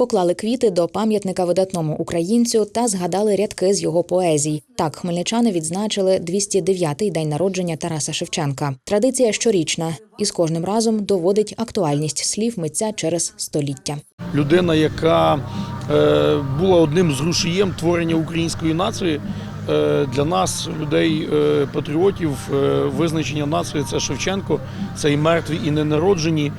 Поклали квіти до пам'ятника видатному українцю та згадали рядки з його поезій. Так хмельничани відзначили 209-й день народження Тараса Шевченка. Традиція щорічна і з кожним разом доводить актуальність слів митця через століття. людина, яка е, була одним з рушієм творення української нації. Е, Для нас, людей е, патріотів, е, визначення нації це Шевченко, це і мертві, і ненароджені,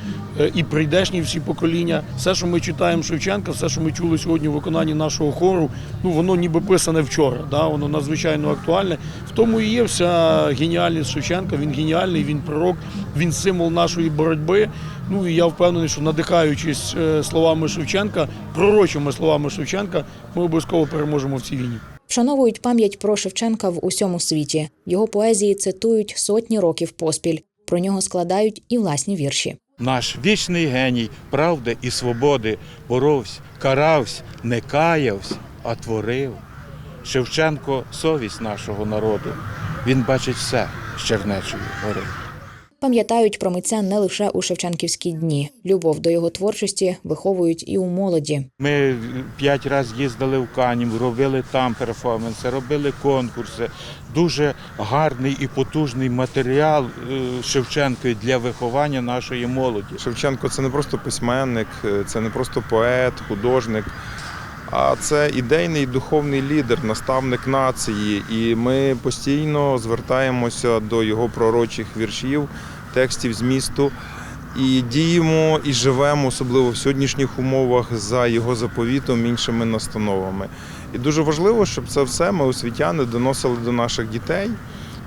і прийдешні всі покоління. Все, що ми читаємо Шевченка, все, що ми чули сьогодні в виконанні нашого хору, ну воно ніби писане вчора. Да? Воно надзвичайно актуальне. В тому і є вся геніальність Шевченка. Він геніальний, він пророк, він символ нашої боротьби. Ну і я впевнений, що надихаючись словами Шевченка, пророчими словами Шевченка, ми обов'язково переможемо в цій війні. Вшановують пам'ять про Шевченка в усьому світі. Його поезії цитують сотні років поспіль. Про нього складають і власні вірші. Наш вічний геній правди і свободи боровся, карався, не каявся, а творив. Шевченко совість нашого народу. Він бачить все з Чернечої гори. Пам'ятають про митця не лише у Шевченківські дні. Любов до його творчості виховують і у молоді. Ми п'ять разів їздили в Канів, робили там перформанси, робили конкурси. Дуже гарний і потужний матеріал е, Шевченко для виховання нашої молоді. Шевченко це не просто письменник, е, це не просто поет, художник, а це ідейний духовний лідер, наставник нації. І ми постійно звертаємося до його пророчих віршів, текстів змісту. І діємо і живемо, особливо в сьогоднішніх умовах, за його заповітом, іншими настановами. І дуже важливо, щоб це все ми, освітяни, доносили до наших дітей,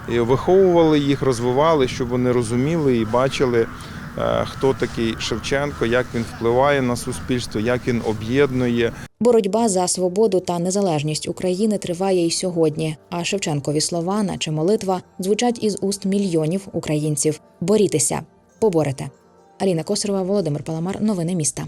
і виховували їх, розвивали, щоб вони розуміли і бачили, хто такий Шевченко, як він впливає на суспільство, як він об'єднує. Боротьба за свободу та незалежність України триває й сьогодні. А Шевченкові слова, наче молитва, звучать із уст мільйонів українців. Борітеся, поборете. Аліна Косарова, Володимир Паламар. Новини міста.